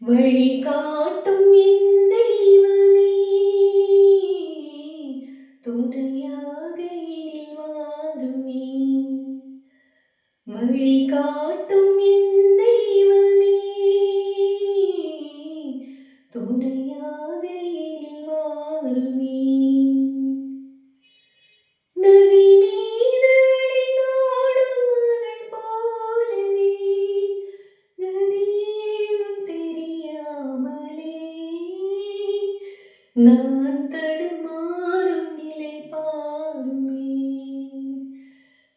வழிகாட்டும் என் தெய்வமே. துணையாக எனில் வாருமே வழி என் தெய்வமே. துணையாக நான் தடுமாறும் நிலை பாருமே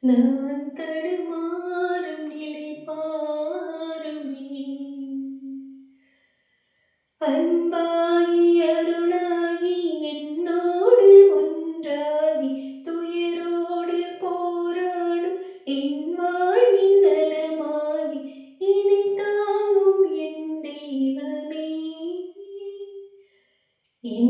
நான் தடுமாறும் நிலை பாருமே அன்பாகி என்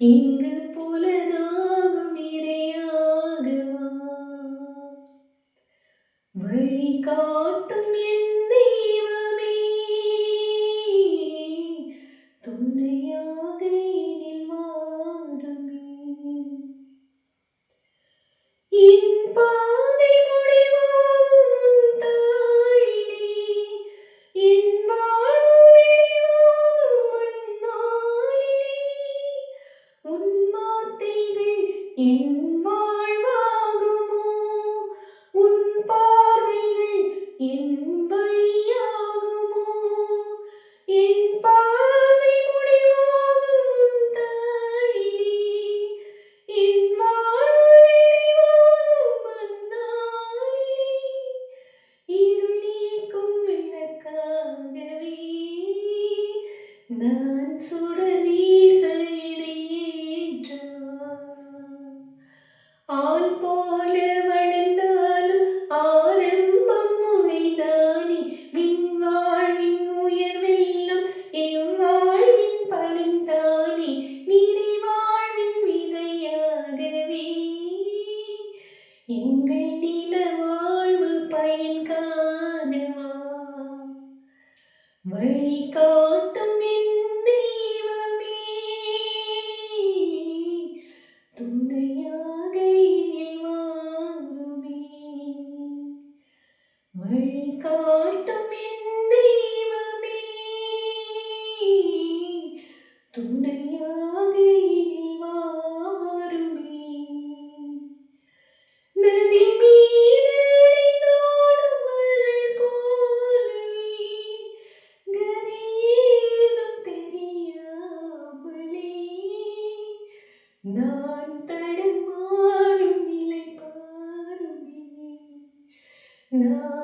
இங்கு புலனாகும் இரையாகவா வழி காட்டும் என் தெய்வமே துணையாக எனில் வாருமே. என் ஆண் போல வளர்ந்தாலும் ஆரம்பம் முனைதானே விண்வாழ்வின் உயர்வெல்லாம் என் வாழ்வின் பலன் தானே நிறை வாழ்வின் விதையாகவே எங்கள் நில வாழ்வு பயன் காணவா? வழி காட்டும் வழி காட்டும் தெய்வமே. துணையாக இனிவாருமே. நதி மீது நாடும் மரல் போலவே கதி ஏதும் தெரியாமலே. நான் தடுமாறும் நிலை பாருமே நான்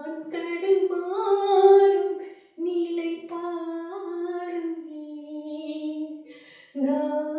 No.